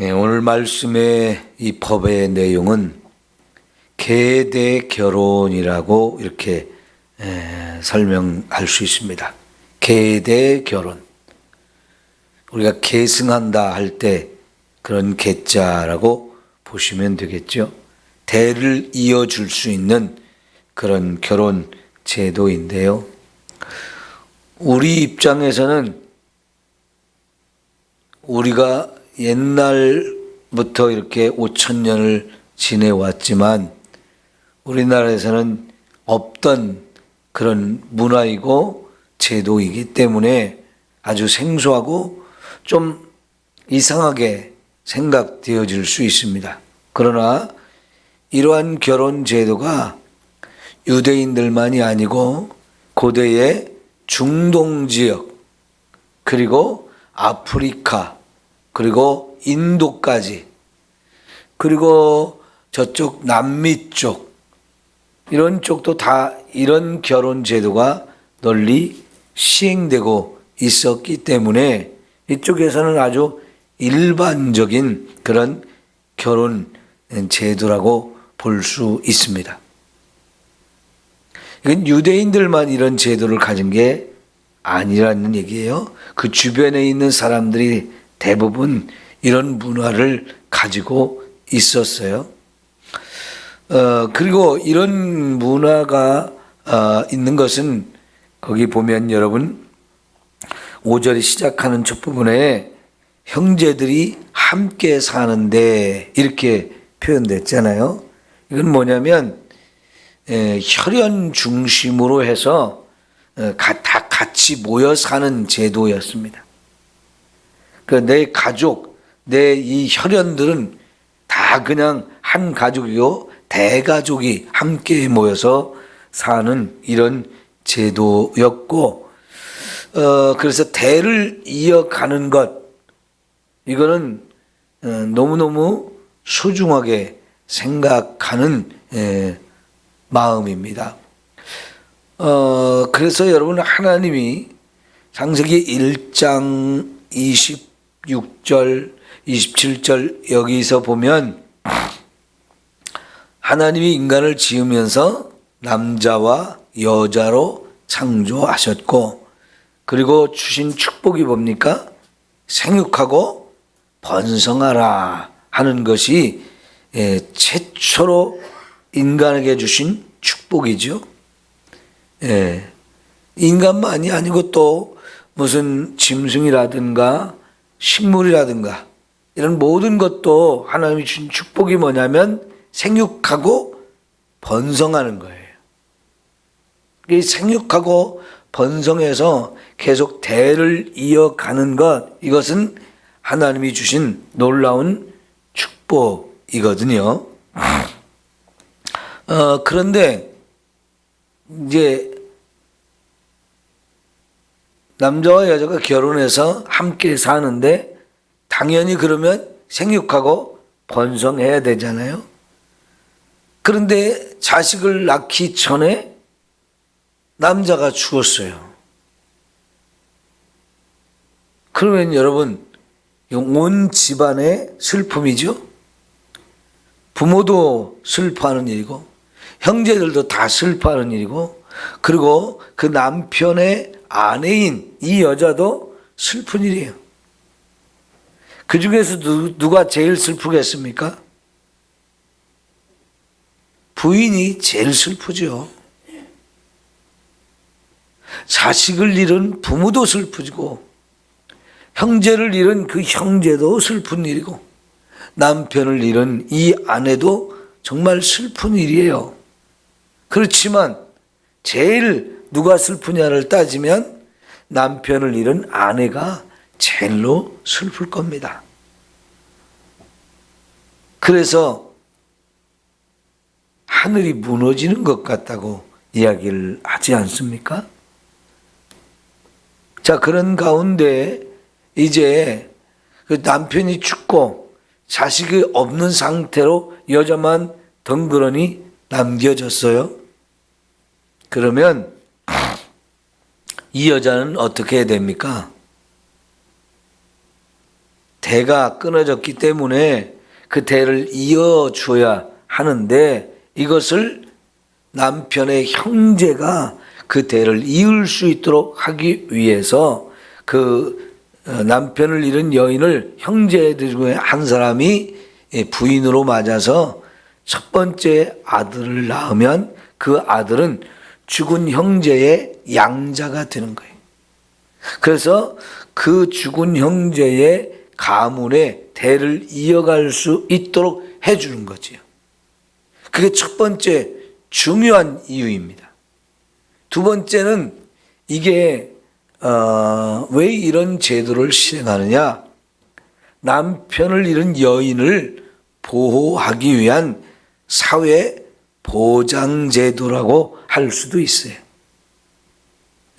예, 오늘 말씀의 이 법의 내용은 계대 결혼이라고 이렇게 에, 설명할 수 있습니다. 계대 결혼. 우리가 계승한다 할 때 그런 계자라고 보시면 되겠죠. 대를 이어줄 수 있는 그런 결혼 제도인데요. 우리 입장에서는 우리가 옛날부터 이렇게 5천 년을 지내왔지만 우리나라에서는 없던 그런 문화이고 제도이기 때문에 아주 생소하고 좀 이상하게 생각되어질 수 있습니다. 그러나 이러한 결혼 제도가 유대인들만이 아니고 고대의 중동 지역 그리고 아프리카 그리고 인도까지 그리고 저쪽 남미 쪽 이런 쪽도 다 이런 결혼 제도가 널리 시행되고 있었기 때문에 이쪽에서는 아주 일반적인 그런 결혼 제도라고 볼 수 있습니다. 이건 유대인들만 이런 제도를 가진 게 아니라는 얘기예요. 그 주변에 있는 사람들이 대부분 이런 문화를 가지고 있었어요. 어, 그리고 이런 문화가 어, 있는 것은 거기 보면 여러분 5절이 시작하는 첫 부분에 형제들이 함께 사는데 이렇게 표현됐잖아요. 이건 뭐냐면 에, 혈연 중심으로 해서 어, 가, 다 같이 모여 사는 제도였습니다. 그 내 가족, 내 이 혈연들은 다 그냥 한 가족이요 대가족이 함께 모여서 사는 이런 제도였고, 어, 그래서 대를 이어가는 것, 이거는 어, 너무너무 소중하게 생각하는 에, 마음입니다. 어, 그래서 여러분 하나님이 창세기 1장 26절, 27절 여기서 보면 하나님이 인간을 지으면서 남자와 여자로 창조하셨고 그리고 주신 축복이 뭡니까? 생육하고 번성하라 하는 것이 예, 최초로 인간에게 주신 축복이죠. 예. 인간만이 아니고 또 무슨 짐승이라든가 식물이라든가 이런 모든 것도 하나님이 주신 축복이 뭐냐면 생육하고 번성하는 거예요. 이 생육하고 번성해서 계속 대를 이어가는 것, 이것은 하나님이 주신 놀라운 축복이거든요. 어, 그런데 이제 남자와 여자가 결혼해서 함께 사는데 당연히 그러면 생육하고 번성해야 되잖아요. 그런데 자식을 낳기 전에 남자가 죽었어요. 그러면 여러분, 온 집안의 슬픔이죠? 부모도 슬퍼하는 일이고, 형제들도 다 슬퍼하는 일이고, 그리고 그 남편의 아내인 이 여자도 슬픈 일이에요. 그 중에서 누 가 제일 슬프겠습니까? 부인이 제일 슬프죠. 자식을 잃은 부모도 슬프고, 형제를 잃은 그 형제도 슬픈 일이고, 남편을 잃은 이 아내도 정말 슬픈 일이에요. 그렇지만, 제일 누가 슬프냐를 따지면 남편을 잃은 아내가 제일로 슬플 겁니다. 그래서 하늘이 무너지는 것 같다고 이야기를 하지 않습니까? 자, 그런 가운데 이제 그 남편이 죽고 자식이 없는 상태로 여자만 덩그러니 남겨졌어요. 그러면 이 여자는 어떻게 됩니까? 대가 끊어졌기 때문에 그 대를 이어줘야 하는데 이것을 남편의 형제가 그 대를 이을 수 있도록 하기 위해서 그 어, 남편을 잃은 여인을 형제들 중에 한 사람이 예, 부인으로 맞아서 첫 번째 아들을 낳으면 그 아들은 죽은 형제의 양자가 되는 거예요. 그래서 그 죽은 형제의 가문의 대를 이어갈 수 있도록 해주는 거지요. 그게 첫 번째 중요한 이유입니다. 두 번째는 이게 어, 왜 이런 제도를 실행하느냐? 남편을 잃은 여인을 보호하기 위한 사회 보장 제도라고 할 수도 있어요.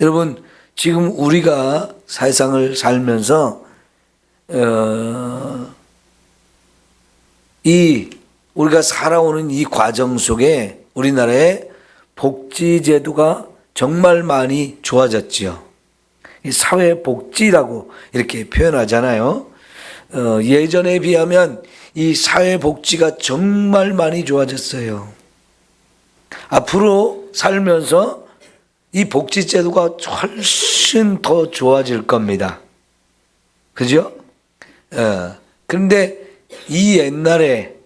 여러분, 지금 우리가 세상을 살면서 어, 이 우리가 살아오는 이 과정 속에 우리나라의 복지 제도가 정말 많이 좋아졌지요. 이 사회 복지라고 이렇게 표현하잖아요. 어, 예전에 비하면 이 사회 복지가 정말 많이 좋아졌어요. 앞으로 살면서 이 복지 제도가 훨씬 더 좋아질 겁니다. 그죠? 어, 그런데 이 옛날에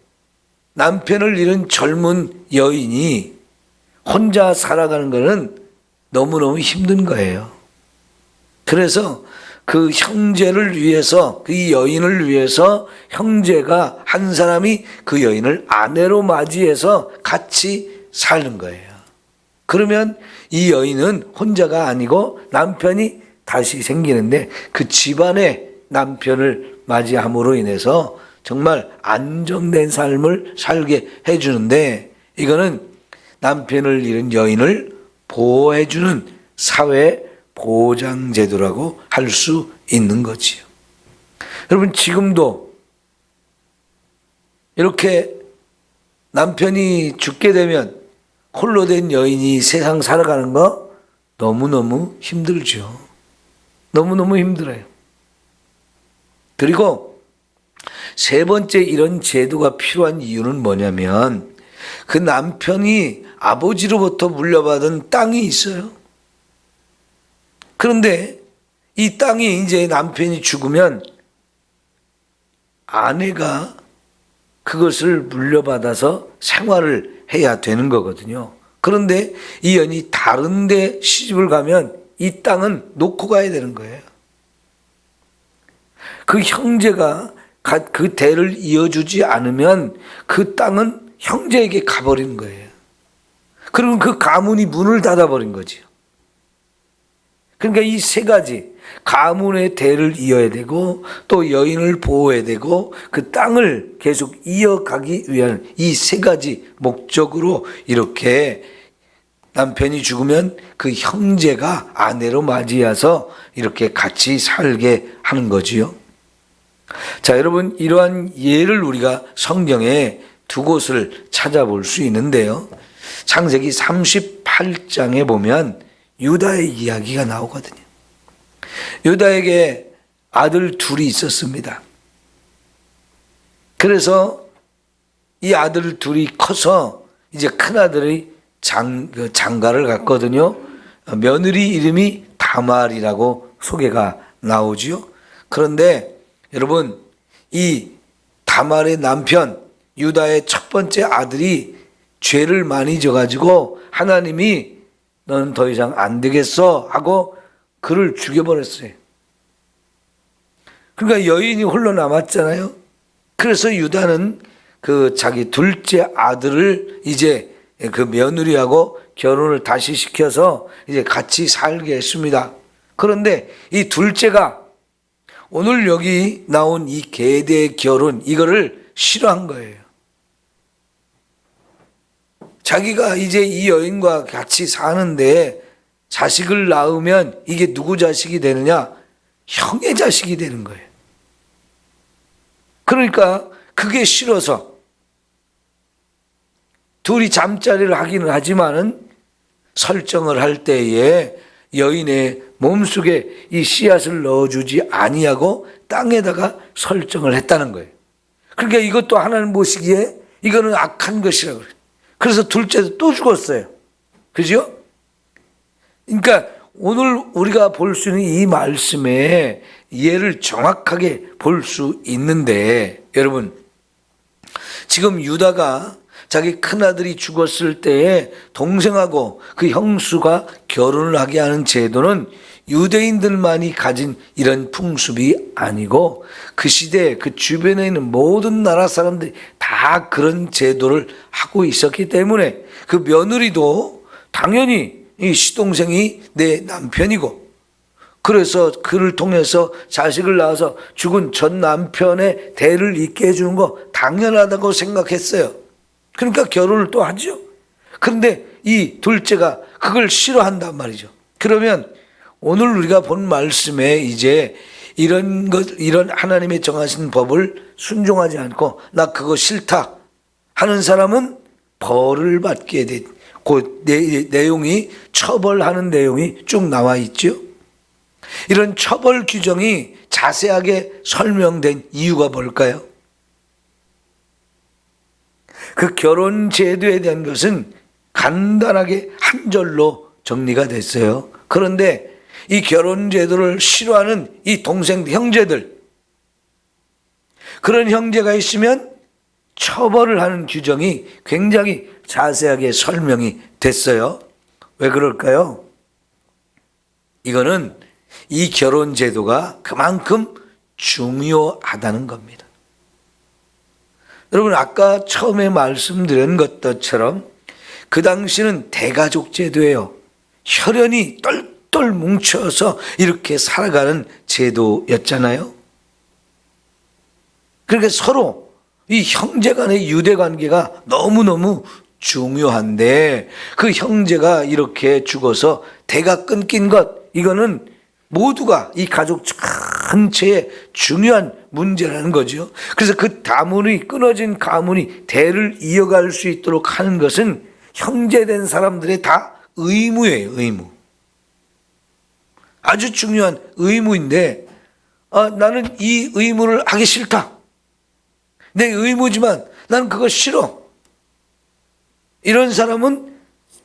남편을 잃은 젊은 여인이 혼자 살아가는 것은 너무너무 힘든 거예요. 그래서 그 형제를 위해서 그 여인을 위해서 형제가 한 사람이 그 여인을 아내로 맞이해서 같이 사는 거예요. 그러면 이 여인은 혼자가 아니고 남편이 다시 생기는데 그 집안에 남편을 맞이함으로 인해서 정말 안정된 삶을 살게 해주는데 이거는 남편을 잃은 여인을 보호해주는 사회 보장제도라고 할 수 있는 거지요. 여러분, 지금도 이렇게 남편이 죽게 되면 홀로 된 여인이 세상 살아가는 거 너무너무 힘들죠. 너무너무 힘들어요. 그리고 세 번째 이런 제도가 필요한 이유는 뭐냐면 그 남편이 아버지로부터 물려받은 땅이 있어요. 그런데 이 땅이 이제 남편이 죽으면 아내가 그것을 물려받아서 생활을 해야 되는 거거든요. 그런데 이 연이 다른데 시집을 가면 이 땅은 놓고 가야 되는 거예요. 그 형제가 그 대를 이어주지 않으면 그 땅은 형제에게 가버리는 거예요. 그러면 그 가문이 문을 닫아버린 거지요. 그러니까 이 세 가지 가문의 대를 이어야 되고 또 여인을 보호해야 되고 그 땅을 계속 이어가기 위한 이 세 가지 목적으로 이렇게 남편이 죽으면 그 형제가 아내로 맞이해서 이렇게 같이 살게 하는 거지요. 자, 여러분 이러한 예를 우리가 성경에 두 곳을 찾아볼 수 있는데요. 창세기 38장에 보면 유다의 이야기가 나오거든요. 유다에게 아들 둘이 있었습니다. 그래서 이 아들 둘이 커서 이제 큰 아들이 장, 그 장가를 갔거든요. 며느리 이름이 다말이라고 소개가 나오지요. 그런데 여러분, 이 다말의 남편, 유다의 첫 번째 아들이 죄를 많이 져가지고 하나님이 너는 더 이상 안 되겠어 하고 그를 죽여버렸어요. 그러니까 여인이 홀로 남았잖아요. 그래서 유다는 그 자기 둘째 아들을 이제 그 며느리하고 결혼을 다시 시켜서 이제 같이 살게 했습니다. 그런데 이 둘째가 오늘 여기 나온 이 계대 결혼 이거를 싫어한 거예요. 자기가 이제 이 여인과 같이 사는데 자식을 낳으면 이게 누구 자식이 되느냐? 형의 자식이 되는 거예요. 그러니까 그게 싫어서 둘이 잠자리를 하기는 하지만은 설정을 할 때에 여인의 몸속에 이 씨앗을 넣어주지 아니하고 땅에다가 설정을 했다는 거예요. 그러니까 이것도 하나님 보시기에 이거는 악한 것이라고. 그래서 둘째도 또 죽었어요. 그죠? 그러니까 오늘 우리가 볼 수 있는 이 말씀에 예를 정확하게 볼 수 있는데 여러분 지금 유다가 자기 큰아들이 죽었을 때에 동생하고 그 형수가 결혼을 하게 하는 제도는 유대인들만이 가진 이런 풍습이 아니고 그 시대에 그 주변에 있는 모든 나라 사람들이 다 그런 제도를 하고 있었기 때문에 그 며느리도 당연히 이 시동생이 내 남편이고 그래서 그를 통해서 자식을 낳아서 죽은 전 남편의 대를 잇게 해주는 거 당연하다고 생각했어요. 그러니까 결혼을 또 하죠. 그런데 이 둘째가 그걸 싫어한단 말이죠. 그러면 오늘 우리가 본 말씀에 이제 이런 것, 이런 하나님의 정하신 법을 순종하지 않고 나 그거 싫다 하는 사람은 벌을 받게 된, 그 내, 내용이 처벌하는 내용이 쭉 나와 있죠. 이런 처벌 규정이 자세하게 설명된 이유가 뭘까요? 그 결혼 제도에 대한 것은 간단하게 한 절로 정리가 됐어요. 그런데 이 결혼 제도를 싫어하는 이 동생 형제들 그런 형제가 있으면 처벌을 하는 규정이 굉장히 자세하게 설명이 됐어요. 왜 그럴까요? 이거는 이 결혼 제도가 그만큼 중요하다는 겁니다. 여러분 아까 처음에 말씀드린 것처럼 그 당시는 대가족 제도예요. 혈연이 똘똘 뭉쳐서 이렇게 살아가는 제도였잖아요. 그러니까 서로 이 형제 간의 유대 관계가 너무너무 중요한데 그 형제가 이렇게 죽어서 대가 끊긴 것 이거는 모두가 이 가족 전체의 중요한 문제라는 거죠. 그래서 그 가문이 끊어진 가문이 대를 이어갈 수 있도록 하는 것은 형제된 사람들의 다 의무예요, 의무. 아주 중요한 의무인데 아, 나는 이 의무를 하기 싫다. 내 의무지만 나는 그거 싫어. 이런 사람은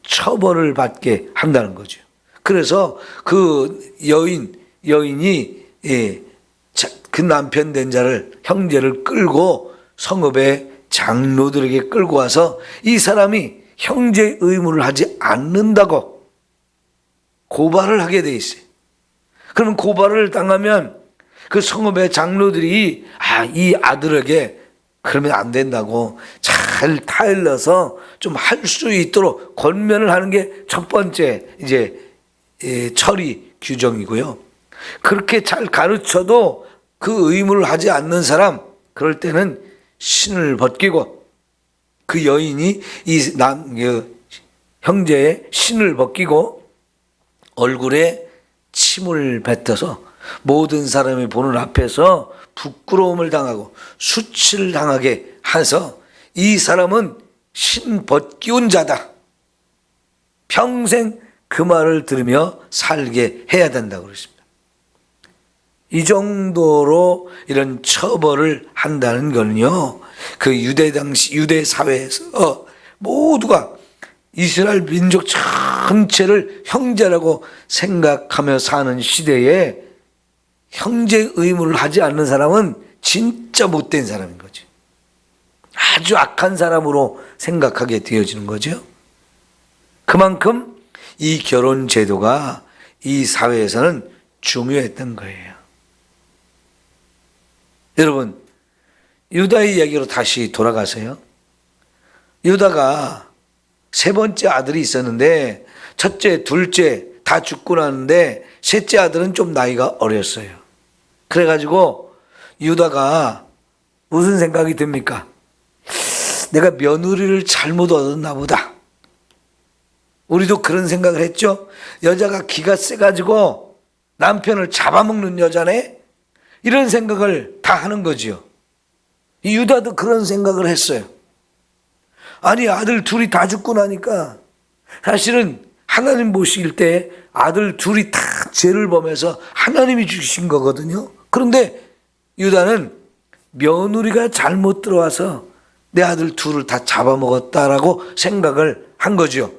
처벌을 받게 한다는 거죠. 그래서 그 여인 여인이 예, 자, 그 남편 된 자를 형제를 끌고 성읍의 장로들에게 끌고 와서 이 사람이 형제 의무를 하지 않는다고 고발을 하게 돼 있어요. 그러면 고발을 당하면 그 성읍의 장로들이 아, 이 아들에게 그러면 안 된다고 잘 타일러서 좀 할 수 있도록 권면을 하는 게 첫 번째 이제 예, 처리 규정이고요. 그렇게 잘 가르쳐도 그 의무를 하지 않는 사람 그럴 때는 신을 벗기고 그 여인이 이 남, 그 형제의 신을 벗기고 얼굴에 침을 뱉어서 모든 사람이 보는 앞에서 부끄러움을 당하고 수치를 당하게 해서 이 사람은 신 벗기운 자다. 평생 그 말을 들으며 살게 해야 된다고 그러십니다. 이 정도로 이런 처벌을 한다는 거는요, 그 유대 당시, 유대 사회에서 모두가 이스라엘 민족 전체를 형제라고 생각하며 사는 시대에 형제 의무를 하지 않는 사람은 진짜 못된 사람인 거죠. 아주 악한 사람으로 생각하게 되어지는 거죠. 그만큼 이 결혼 제도가 이 사회에서는 중요했던 거예요. 여러분, 유다의 이야기로 다시 돌아가세요. 유다가 세 번째 아들이 있었는데 첫째, 둘째 다 죽고 나는데 셋째 아들은 좀 나이가 어렸어요. 그래가지고 유다가 무슨 생각이 듭니까? 내가 며느리를 잘못 얻었나 보다. 우리도 그런 생각을 했죠. 여자가 기가 세가지고 남편을 잡아먹는 여자네? 이런 생각을 다 하는 거지요. 유다도 그런 생각을 했어요. 아니, 아들 둘이 다 죽고 나니까 사실은 하나님 보실 때 아들 둘이 다 죄를 범해서 하나님이 주신 거거든요. 그런데 유다는 며느리가 잘못 들어와서 내 아들 둘을 다 잡아먹었다라고 생각을 한 거죠.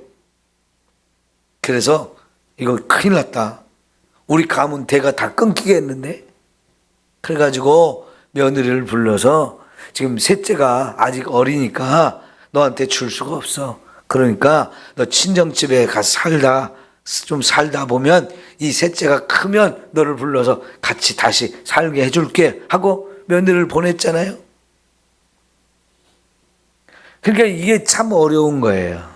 그래서 이거 큰일 났다. 우리 가문 대가 다 끊기겠는데? 그래가지고 며느리를 불러서 지금 셋째가 아직 어리니까 너한테 줄 수가 없어. 그러니까 너 친정집에 가서 살다 좀 살다 보면 이 셋째가 크면 너를 불러서 같이 다시 살게 해줄게 하고 며느리를 보냈잖아요. 그러니까 이게 참 어려운 거예요.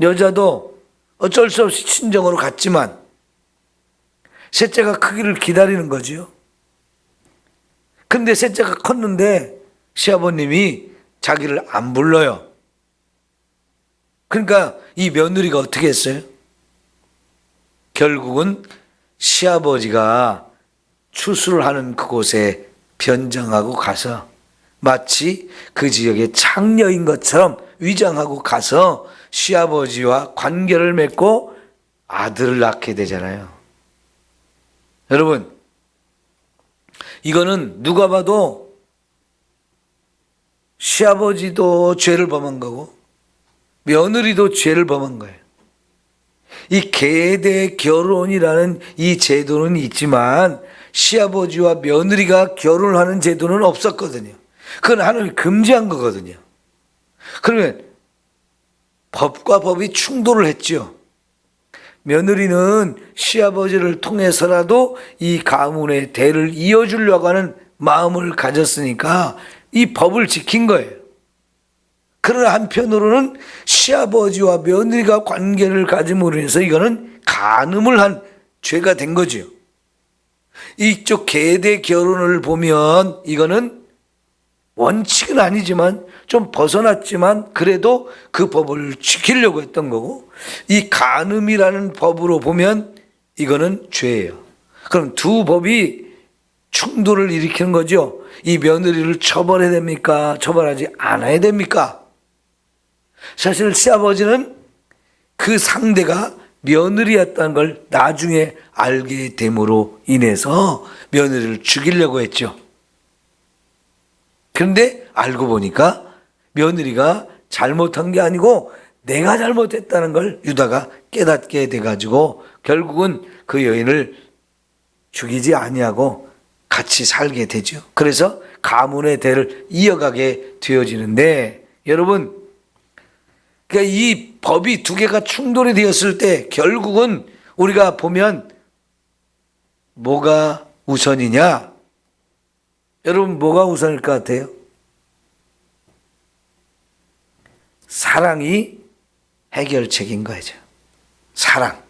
여자도 어쩔 수 없이 친정으로 갔지만 셋째가 크기를 기다리는 거지요. 근데 셋째가 컸는데 시아버님이 자기를 안 불러요. 그러니까 이 며느리가 어떻게 했어요? 결국은 시아버지가 추수를 하는 그곳에 변장하고 가서 마치 그 지역의 창녀인 것처럼 위장하고 가서 시아버지와 관계를 맺고 아들을 낳게 되잖아요. 여러분, 이거는 누가 봐도 시아버지도 죄를 범한 거고 며느리도 죄를 범한 거예요. 이 계대 결혼이라는 이 제도는 있지만 시아버지와 며느리가 결혼을 하는 제도는 없었거든요. 그건 하나님이 금지한 거거든요. 그러면 법과 법이 충돌을 했죠. 며느리는 시아버지를 통해서라도 이 가문의 대를 이어주려고 하는 마음을 가졌으니까 이 법을 지킨 거예요. 그러나 한편으로는 시아버지와 며느리가 관계를 가짐으로 해서 이거는 간음을 한 죄가 된 거죠. 이쪽 계대 결혼을 보면 이거는 원칙은 아니지만 좀 벗어났지만 그래도 그 법을 지키려고 했던 거고 이 간음이라는 법으로 보면 이거는 죄예요. 그럼 두 법이 충돌을 일으키는 거죠. 이 며느리를 처벌해야 됩니까? 처벌하지 않아야 됩니까? 사실 시아버지는 그 상대가 며느리였다는 걸 나중에 알게 됨으로 인해서 며느리를 죽이려고 했죠. 그런데 알고 보니까 며느리가 잘못한 게 아니고 내가 잘못했다는 걸 유다가 깨닫게 돼가지고 결국은 그 여인을 죽이지 아니하고 같이 살게 되죠. 그래서 가문의 대를 이어가게 되어지는데 여러분 그러니까 이 법이 두 개가 충돌이 되었을 때 결국은 우리가 보면 뭐가 우선이냐? 여러분 뭐가 우선일 것 같아요? 사랑이 해결책인 거죠. 사랑.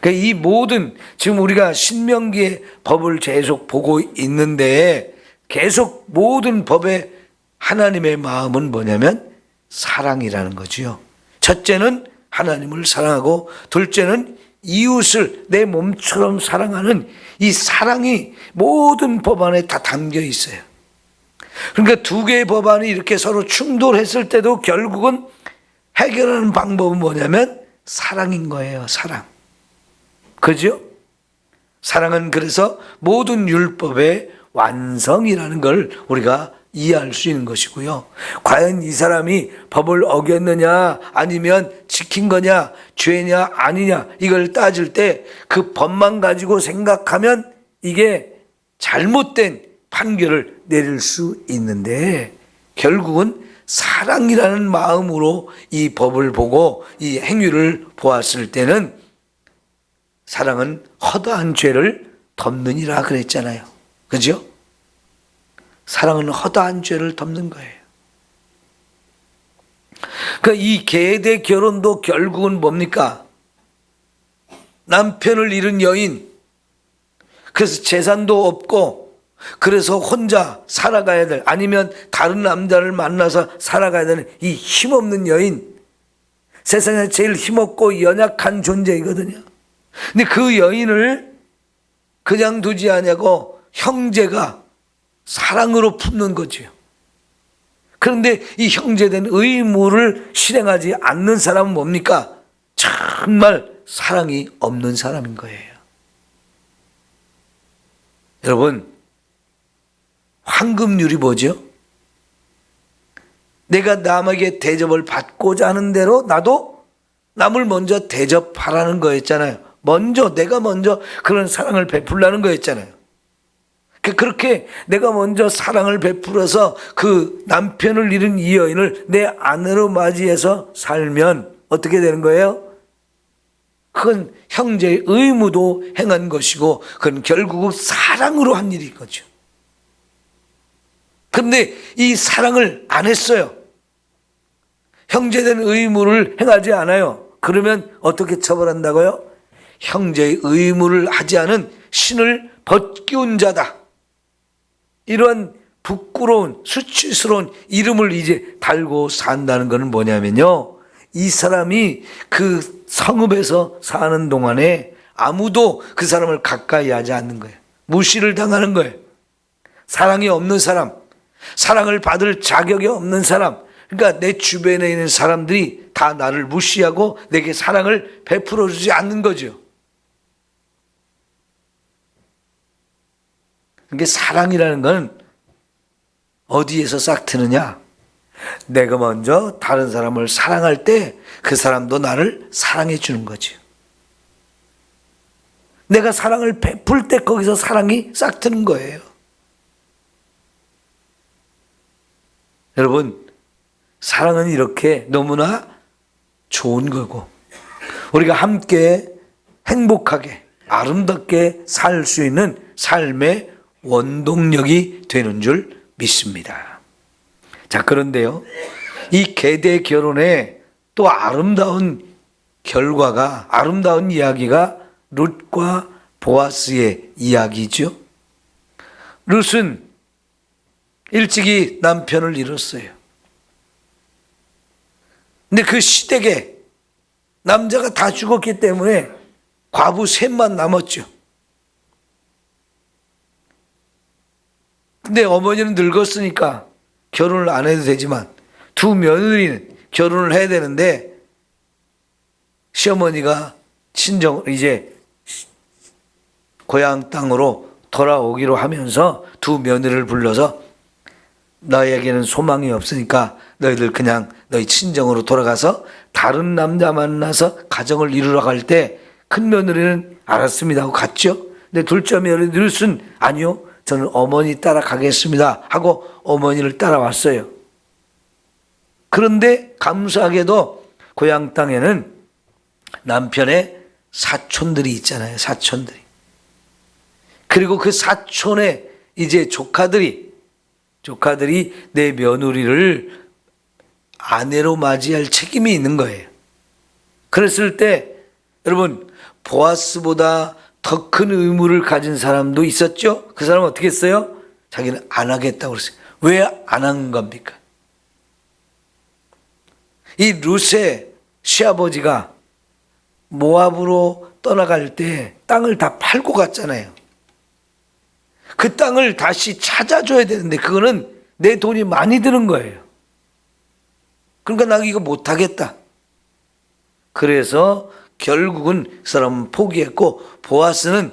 그러니까 이 모든 지금 우리가 신명기의 법을 계속 보고 있는데 계속 모든 법의 하나님의 마음은 뭐냐면 사랑이라는 거지요. 첫째는 하나님을 사랑하고 둘째는 이웃을 내 몸처럼 사랑하는 이 사랑이 모든 법안에 다 담겨 있어요. 그러니까 두 개의 법안이 이렇게 서로 충돌했을 때도 결국은 해결하는 방법은 뭐냐면 사랑인 거예요. 사랑. 그죠? 사랑은 그래서 모든 율법의 완성이라는 걸 우리가 이해할 수 있는 것이고요. 과연 이 사람이 법을 어겼느냐, 아니면 지킨 거냐, 죄냐, 아니냐, 이걸 따질 때 그 법만 가지고 생각하면 이게 잘못된 판결을 내릴 수 있는데 결국은 사랑이라는 마음으로 이 법을 보고 이 행위를 보았을 때는 사랑은 허다한 죄를 덮느니라 그랬잖아요. 그죠? 사랑은 허다한 죄를 덮는 거예요. 그러니까 이 계대 결혼도 결국은 뭡니까? 남편을 잃은 여인, 그래서 재산도 없고, 그래서 혼자 살아가야 될, 아니면 다른 남자를 만나서 살아가야 되는 이 힘없는 여인, 세상에 제일 힘없고 연약한 존재이거든요. 근데 그 여인을 그냥 두지 않냐고 형제가 사랑으로 품는 거지요. 그런데 이 형제된 의무를 실행하지 않는 사람은 뭡니까? 정말 사랑이 없는 사람인 거예요. 여러분, 황금률이 뭐죠? 내가 남에게 대접을 받고자 하는 대로 나도 남을 먼저 대접하라는 거였잖아요. 먼저, 내가 먼저 그런 사랑을 베풀라는 거였잖아요. 그- 그렇게 내가 먼저 사랑을 베풀어서 그 남편을 잃은 이 여인을 내 아내로 맞이해서 살면 어떻게 되는 거예요? 그건 형제의 의무도 행한 것이고 그건 결국은 사랑으로 한 일인 거죠. 근데 이 사랑을 안 했어요. 형제된 의무를 행하지 않아요. 그러면 어떻게 처벌한다고요? 형제의 의무를 하지 않은 신을 벗기운 자다. 이러한 부끄러운 수치스러운 이름을 이제 달고 산다는 것은 뭐냐면요. 이 사람이 그 성읍에서 사는 동안에 아무도 그 사람을 가까이 하지 않는 거예요. 무시를 당하는 거예요. 사랑이 없는 사람, 사랑을 받을 자격이 없는 사람, 그러니까 내 주변에 있는 사람들이 다 나를 무시하고 내게 사랑을 베풀어 주지 않는 거죠. 그게 사랑이라는 건 어디에서 싹 트느냐? 내가 먼저 다른 사람을 사랑할 때 그 사람도 나를 사랑해 주는 거죠. 내가 사랑을 베풀 때 거기서 사랑이 싹 트는 거예요. 여러분, 사랑은 이렇게 너무나 좋은 거고, 우리가 함께 행복하게, 아름답게 살 수 있는 삶의 원동력이 되는 줄 믿습니다. 자, 그런데요, 이 계대 결혼에 또 아름다운 결과가, 아름다운 이야기가 룻과 보아스의 이야기죠. 룻은 일찍이 남편을 잃었어요. 근데 그 시댁에 남자가 다 죽었기 때문에 과부 셋만 남았죠. 근데 어머니는 늙었으니까 결혼을 안 해도 되지만 두 며느리는 결혼을 해야 되는데 시어머니가 친정 이제 고향 땅으로 돌아오기로 하면서 두 며느리를 불러서 너에게는 소망이 없으니까 너희들 그냥 너희 친정으로 돌아가서 다른 남자 만나서 가정을 이루러 갈 때 큰 며느리는 알았습니다 하고 갔죠. 근데 둘째 며느리 늙은 아니요. 저는 어머니 따라 가겠습니다 하고 어머니를 따라왔어요. 그런데 감사하게도 고향 땅에는 남편의 사촌들이 있잖아요. 사촌들이. 그리고 그 사촌의 이제 조카들이 조카들이 내 며느리를 아내로 맞이할 책임이 있는 거예요. 그랬을 때 여러분 보아스보다 더 큰 의무를 가진 사람도 있었죠. 그 사람은 어떻게 했어요? 자기는 안 하겠다고 그랬어요. 왜 안 한 겁니까? 이 룻의 시아버지가 모압으로 떠나갈 때 땅을 다 팔고 갔잖아요. 그 땅을 다시 찾아줘야 되는데 그거는 내 돈이 많이 드는 거예요. 그러니까 나 이거 못 하겠다. 그래서 결국은 그 사람은 포기했고 보아스는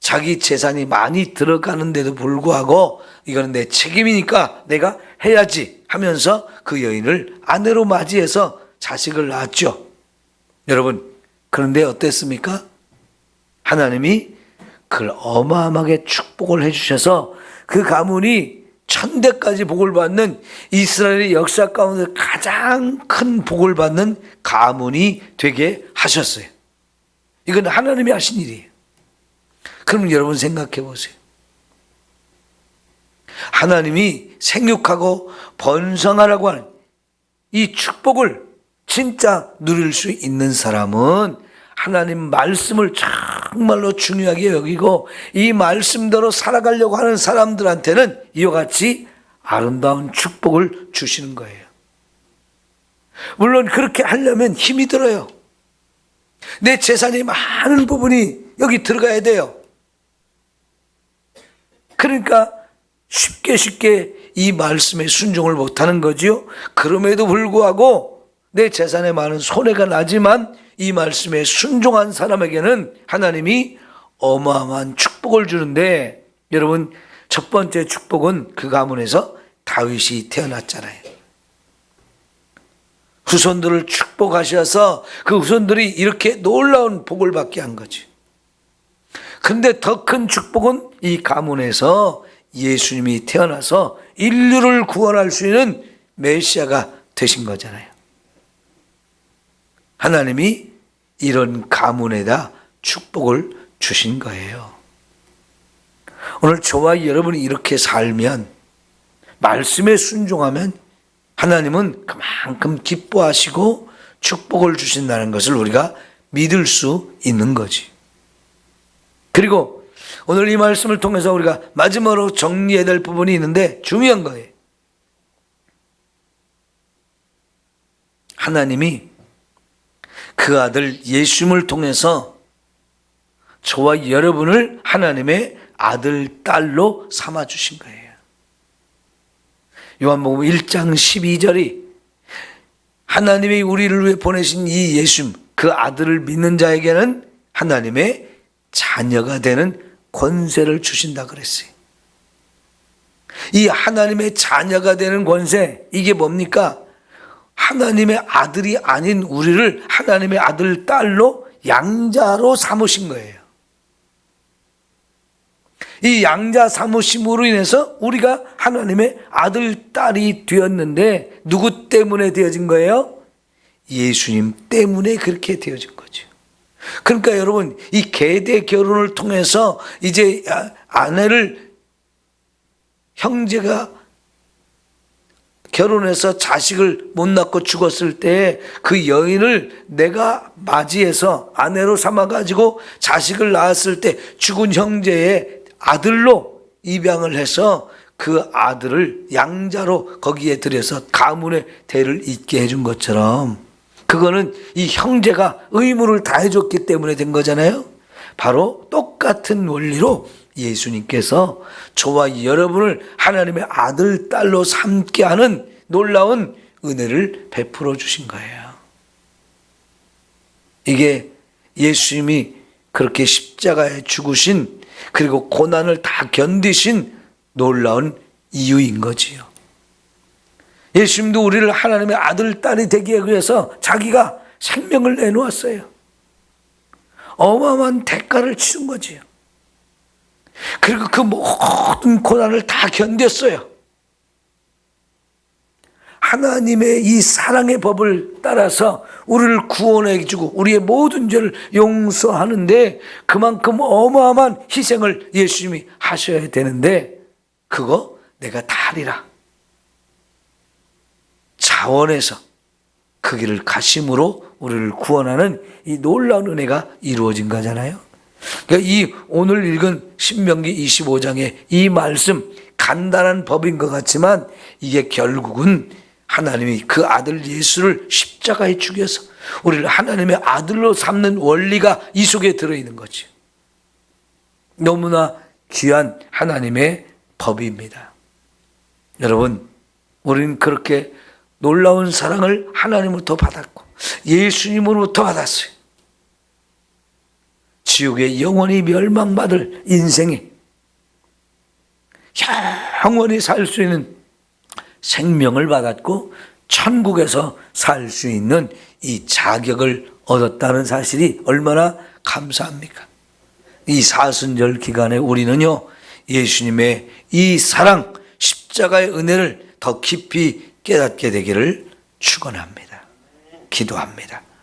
자기 재산이 많이 들어가는데도 불구하고 이거는 내 책임이니까 내가 해야지 하면서 그 여인을 아내로 맞이해서 자식을 낳았죠. 여러분, 그런데 어땠습니까? 하나님이 그걸 어마어마하게 축복을 해주셔서 그 가문이 천대까지 복을 받는 이스라엘의 역사 가운데 가장 큰 복을 받는 가문이 되게 하셨어요. 이건 하나님이 하신 일이에요. 그럼 여러분 생각해 보세요. 하나님이 생육하고 번성하라고 하는 이 축복을 진짜 누릴 수 있는 사람은 하나님 말씀을 정말로 중요하게 여기고 이 말씀대로 살아가려고 하는 사람들한테는 이와 같이 아름다운 축복을 주시는 거예요. 물론 그렇게 하려면 힘이 들어요. 내 재산이 많은 부분이 여기 들어가야 돼요. 그러니까 쉽게 쉽게 이 말씀에 순종을 못하는 거지요. 그럼에도 불구하고 내 재산에 많은 손해가 나지만 이 말씀에 순종한 사람에게는 하나님이 어마어마한 축복을 주는데 여러분 첫 번째 축복은 그 가문에서 다윗이 태어났잖아요. 후손들을 축복하셔서 그 후손들이 이렇게 놀라운 복을 받게 한 거지. 근데 더 큰 축복은 이 가문에서 예수님이 태어나서 인류를 구원할 수 있는 메시아가 되신 거잖아요. 하나님이 이런 가문에다 축복을 주신 거예요. 오늘 저와 여러분이 이렇게 살면 말씀에 순종하면 하나님은 그만큼 기뻐하시고 축복을 주신다는 것을 우리가 믿을 수 있는 거지. 그리고 오늘 이 말씀을 통해서 우리가 마지막으로 정리해야 될 부분이 있는데 중요한 거예요. 하나님이 그 아들 예수님을 통해서 저와 여러분을 하나님의 아들, 딸로 삼아 주신 거예요. 요한복음 1장 12절이 하나님이 우리를 위해 보내신 이 예수님, 그 아들을 믿는 자에게는 하나님의 자녀가 되는 권세를 주신다 그랬어요. 이 하나님의 자녀가 되는 권세, 이게 뭡니까? 하나님의 아들이 아닌 우리를 하나님의 아들, 딸로 양자로 삼으신 거예요. 이 양자 삼으심으로 인해서 우리가 하나님의 아들, 딸이 되었는데 누구 때문에 되어진 거예요? 예수님 때문에 그렇게 되어진 거죠. 그러니까 여러분, 이 계대 결혼을 통해서 이제 아내를 형제가 결혼해서 자식을 못 낳고 죽었을 때 그 여인을 내가 맞이해서 아내로 삼아가지고 자식을 낳았을 때 죽은 형제의 아들로 입양을 해서 그 아들을 양자로 거기에 들여서 가문의 대를 잇게 해준 것처럼 그거는 이 형제가 의무를 다해줬기 때문에 된 거잖아요. 바로 똑같은 원리로 예수님께서 저와 여러분을 하나님의 아들, 딸로 삼게 하는 놀라운 은혜를 베풀어 주신 거예요. 이게 예수님이 그렇게 십자가에 죽으신 그리고 고난을 다 견디신 놀라운 이유인 거지요. 예수님도 우리를 하나님의 아들, 딸이 되기 위해서 자기가 생명을 내놓았어요. 어마어마한 대가를 치른 거지요. 그리고 그 모든 고난을 다 견뎠어요. 하나님의 이 사랑의 법을 따라서 우리를 구원해 주고 우리의 모든 죄를 용서하는데 그만큼 어마어마한 희생을 예수님이 하셔야 되는데 그거 내가 다 하리라. 자원해서 그 길을 가심으로 우리를 구원하는 이 놀라운 은혜가 이루어진 거잖아요. 그러니까 이 오늘 읽은 신명기 25장의 이 말씀 간단한 법인 것 같지만 이게 결국은 하나님이 그 아들 예수를 십자가에 죽여서 우리를 하나님의 아들로 삼는 원리가 이 속에 들어있는 거죠. 너무나 귀한 하나님의 법입니다. 여러분, 우리는 그렇게 놀라운 사랑을 하나님으로부터 받았고 예수님으로부터 받았어요. 지옥에 영원히 멸망받을 인생에 영원히 살 수 있는 생명을 받았고 천국에서 살 수 있는 이 자격을 얻었다는 사실이 얼마나 감사합니까? 이 사순절 기간에 우리는요, 예수님의 이 사랑, 십자가의 은혜를 더 깊이 깨닫게 되기를 축원합니다. 기도합니다.